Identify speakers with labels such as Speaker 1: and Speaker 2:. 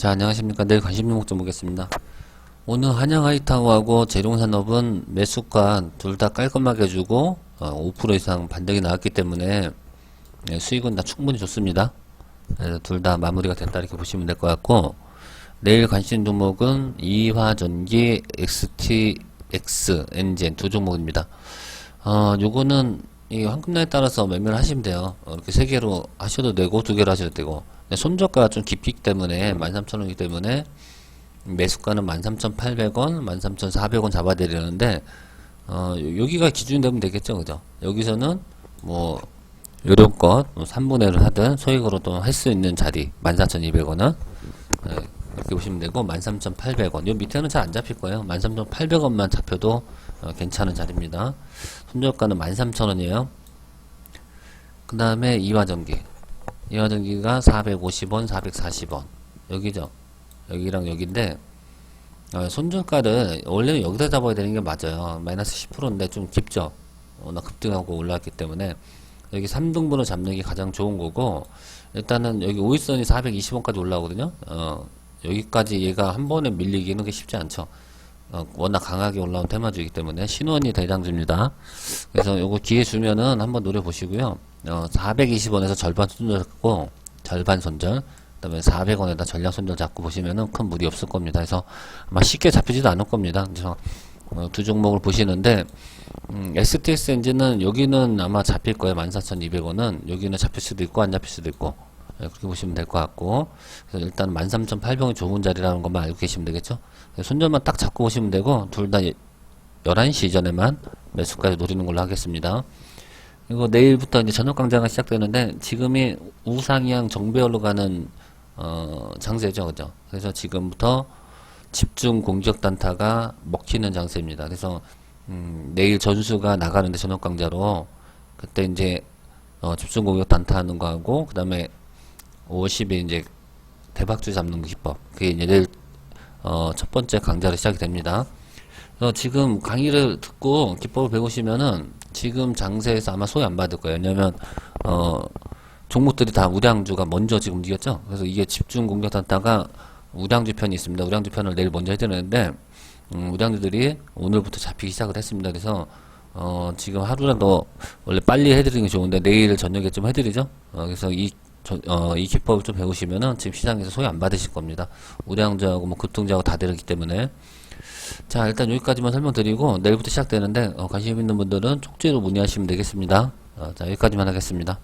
Speaker 1: 자, 안녕하십니까. 내일 관심 종목 좀 보겠습니다. 오늘 한양 하이타워하고 재룡산업은 매수가 둘 다 깔끔하게 주고 어, 5% 이상 반등이 나왔기 때문에 네, 수익은 다 충분히 좋습니다. 둘다 마무리가 됐다 이렇게 보시면 될 것 같고 내일 관심 종목은 이화전기, XTX, 엔진 두 종목입니다. 어, 요거는 이 황금날에 따라서 매매를 하시면 돼요. 어, 이렇게 세 개로 하셔도 되고 두 개로 하셔도 되고 손저가가 좀 깊기 때문에 13,000원이기 때문에 매수가는 13,800원, 13,400원 잡아야 되려는데 어, 여기가 기준이 되면 되겠죠, 그죠? 여기서는 뭐 요령껏 3분의 1을 하든 소액으로도 할 수 있는 자리 14,200원은 네, 이렇게 보시면 되고 13,800원. 요 밑에는 잘 안 잡힐 거예요. 13,800원만 잡혀도 어, 괜찮은 자리입니다. 손절가는 13,000원이에요. 그 다음에 이화전기 이화전기가 450원 440원. 여기죠? 여기랑 여기인데 어, 손절가를 원래는 여기다 잡아야 되는 게 맞아요. 마이너스 10%인데 좀 깊죠? 워낙 급등하고 올라왔기 때문에. 여기 3등분을 잡는 게 가장 좋은 거고 일단은 여기 5일선이 420원까지 올라오거든요? 어, 여기까지 얘가 한 번에 밀리기는 게 쉽지 않죠? 어, 워낙 강하게 올라온 테마주이기 때문에 신원이 대장주입니다. 그래서 요거 기회 주면은 한번 노려 보시고요 어, 420원에서 절반 손절 잡고 절반 손절 그 다음에 400원에다 전량 손절 잡고 보시면은 큰 무리 없을 겁니다 그래서 아마 쉽게 잡히지도 않을 겁니다 그래서 어, 두 종목을 보시는데 음, STS 엔진은 여기는 아마 잡힐 거예요. 14,200원은 여기는 잡힐 수도 있고 안 잡힐 수도 있고 네, 그렇게 보시면 될 것 같고 그래서 일단 13,800원이 좋은 자리라는 것만 알고 계시면 되겠죠. 손절만 딱 잡고 오시면 되고 둘 다 11시 이전에만 매수까지 노리는 걸로 하겠습니다. 그리고 내일부터 이제 저녁 강좌가 시작되는데 지금이 우상향 정배열로 가는 어, 장세죠, 그죠? 그래서 지금부터 집중 공격 단타가 먹히는 장세입니다. 그래서 음, 내일 전수가 나가는데 저녁 강좌로 그때 이제 어, 집중 공격 단타 하는 거 하고 그 다음에 5월 10일 이제 대박주 잡는 기법 그게 이제 내일 어, 첫 번째 강좌로 시작이 됩니다. 그래서 지금 강의를 듣고 기법을 배우시면은 지금 장세에서 아마 소외 안 받을 거예요. 왜냐면 어, 종목들이 다 우량주가 먼저 지금 움직였죠. 그래서 이게 집중 공격 단타가 우량주 편이 있습니다. 우량주 편을 내일 먼저 해드리는데 음, 우량주들이 오늘부터 잡히기 시작을 했습니다. 그래서 어, 지금 하루라도 원래 빨리 해드리는 게 좋은데 내일 저녁에 좀 해드리죠. 어, 그래서 이 저, 어, 이 기법을 좀 배우시면은 지금 시장에서 소외 안 받으실 겁니다. 우량주하고 뭐 급등주하고 다 다르기 때문에 자 일단 여기까지만 설명드리고 내일부터 시작되는데 어, 관심 있는 분들은 촉지로 문의하시면 되겠습니다. 어, 자 여기까지만 하겠습니다.